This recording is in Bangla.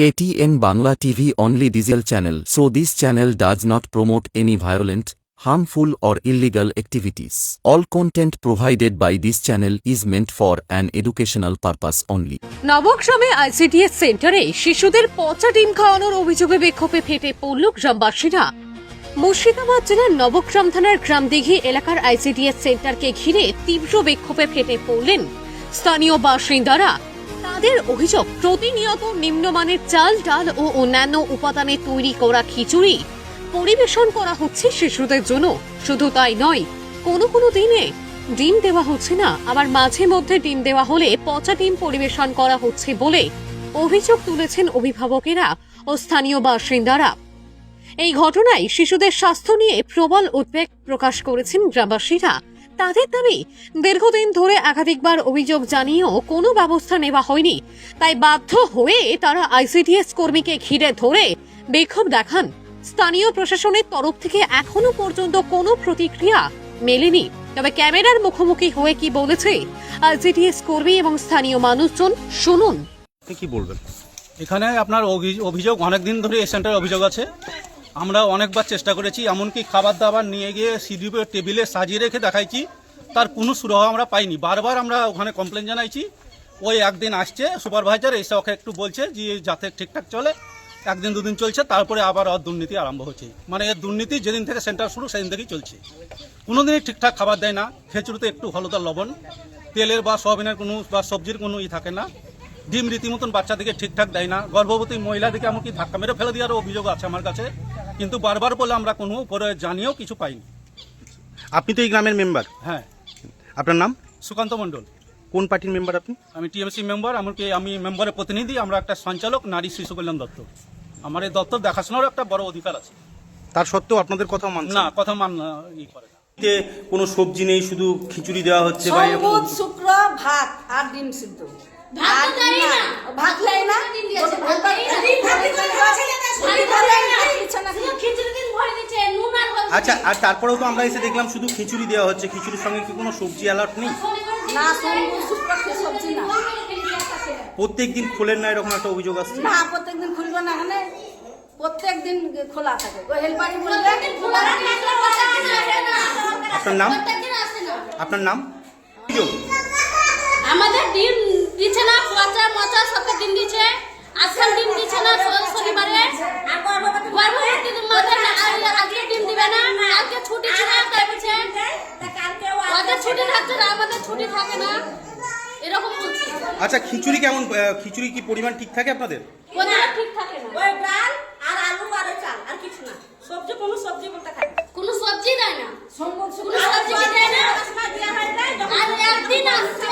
KTN Bangla TV only diesel channel so this channel does not promote any violent, harmful or illegal activities. All content provided by this channel is meant for an educational purpose only. নবগ্রামে আইসিডিএস সেন্টারে শিশুদের পচা ডিম খাওয়ানোর অভিযোগে বিক্ষোভে ফেটে পড়ল গ্রামবাসীরা মুর্শিদাবাদ জেলার নবগ্রাম থানার গ্রামদিঘি এলাকার আইসিডিএস সেন্টারকে ঘিরে তীব্র বিক্ষোভে ফেটে পড়লেন স্থানীয় বাসিন্দারা তাদের অভিযোগ, প্রতিনিয়ত নিম্নমানের চাল, ডাল ও অন্যান্য উপাদানে তৈরি করা খিচুড়ি পরিবেশন করা হচ্ছে শিশুদের জন্য। শুধু তাই নয়, কোনো কোনো দিনে ডিম দেওয়া হচ্ছে না, আবার মাঝে মধ্যে ডিম দেওয়া হলে পচা ডিম পরিবেশন করা হচ্ছে বলে অভিযোগ তুলেছেন অভিভাবকেরা ও স্থানীয় বাসিন্দারা। এই ঘটনায় শিশুদের স্বাস্থ্য নিয়ে প্রবল উদ্বেগ প্রকাশ করেছেন গ্রামবাসীরা। তাদের দাবি দীর্ঘদিন ধরে একাধিকবার অভিযোগ জানিয়েও কোনো ব্যবস্থা নেওয়া হয়নি। তাই বাধ্য হয়ে তারা আইসিডিএস কর্মীকে ঘিরে ধরে বিক্ষোভ দেখান। স্থানীয় প্রশাসনের তরফ থেকে এখনও পর্যন্ত কোনো প্রতিক্রিয়া মেলেনি। তবে ক্যামেরার মুখোমুখি হয়ে কি বলেছে আইসিডিএস কর্মী এবং স্থানীয় মানুষজন শুনুন। আপনি কি বলবেন? এখানে আপনার অভি- অভিযোগ অনেক দিন ধরে এই সেন্টারে অভিযোগ আছে। আমরা অনেকবার চেষ্টা করেছি এমনকি খাবার দাবার নিয়ে গিয়ে সিডিপি টেবিলে সাজিয়ে রেখে দেখাইছি। তার কোনো সুরাহ আমরা পাইনি। বারবার আমরা ওখানে কমপ্লেন জানাইছি। ওই একদিন আসছে সুপারভাইজার এসে ওকে একটু বলছে যে যাতে ঠিকঠাক চলে একদিন দুদিন চলছে তারপরে আবার ওর দুর্নীতি আরম্ভ হচ্ছে। মানে এর দুর্নীতি যেদিন থেকে সেন্টার শুরু সেদিন থেকেই চলছে। কোনোদিনই ঠিকঠাক খাবার দেয় না। খেচুড়িতে একটু হলুদার লবণ তেলের বা সয়াবিনের কোনো বা সবজির কোনো ই থাকে না। ডিম রীতিমতন বাচ্চাদেরকে ঠিকঠাক দেয় না। গর্ভবতী মহিলাদেরকে এমনকি ধাক্কা মেরে ফেলে দেওয়ারও অভিযোগ আছে আমার কাছে। কিন্তু বারবার বলে আমরা কোনো উপরে জানিয়েও কিছু পাইনি। আপনি তো এই গ্রামের মেম্বার হ্যাঁ। আপনার নাম? সুকান্ত মণ্ডল। কোন পার্টির মেম্বার আপনি? আমি টিএমসি মেম্বার আমাকে আমি মেম্বারের প্রতিনিধি আমরা একটা সঞ্চালক নারী শিশু কল্যাণ দপ্তর আমার এই দপ্তর দেখাশোনারও একটা বড় অধিকার আছে। তার সত্ত্বেও আপনাদের কথা মান না কথা মান ই করে না। যে কোনো সবজি নেই শুধু খিচুড়ি দেওয়া হচ্ছে বা এরকম সম্বুধ শুক্র ভাত আর ডিম সিদ্ধ। আর ডিম না। ভাত দেয় না? ওর ভাত- ভাত হয়। ডিম ভাত দেয় না, দিচ্ছে না। আচ্ছা আর তারপরেও তো আমরা এসে দেখলাম শুধু খিচুড়ি দেওয়া হচ্ছে। খিচুড়ির সঙ্গে কি কোনো সবজি অ্যালার্ট নেই? না সবজি প্রত্যেক দিন খোলেন না এরকম একটা অভিযোগ আসছে? না প্রত্যেকদিন খুলবে না এখানে প্রত্যেক দিন খোলা থাকে। ওই হেলপারি বলবে আপনার নাম? আপনার নাম? অভিযোগ? আমাদের ডিম দিচ্ছে না পচা মচা সবকে ডিম দিচ্ছে। আজকাল ডিম দিচ্ছে না শ- শনিবারে গর্ভবতী মাদের আ- আজকে ডিম দিবে না আজকে ছুটি ছিল তাই বলছে ওদের ছুটি থাকছে না আমাদের ছুটি থাকে না। এরকম বলছে আচ্ছা খিচুড়ি কেমন খিচুড়ি কি পরিমাণ ঠিক থাকে আপনাদের? পরিমাণ ঠিক থাকে না। ওই ডাল আর আলু আর চাল আর কিছু না। সবজি কোনো সবজি বলতে। কোনো সবজি দেয় না। কোনো সবজি দেয় না। হয় আর একদিন আসছে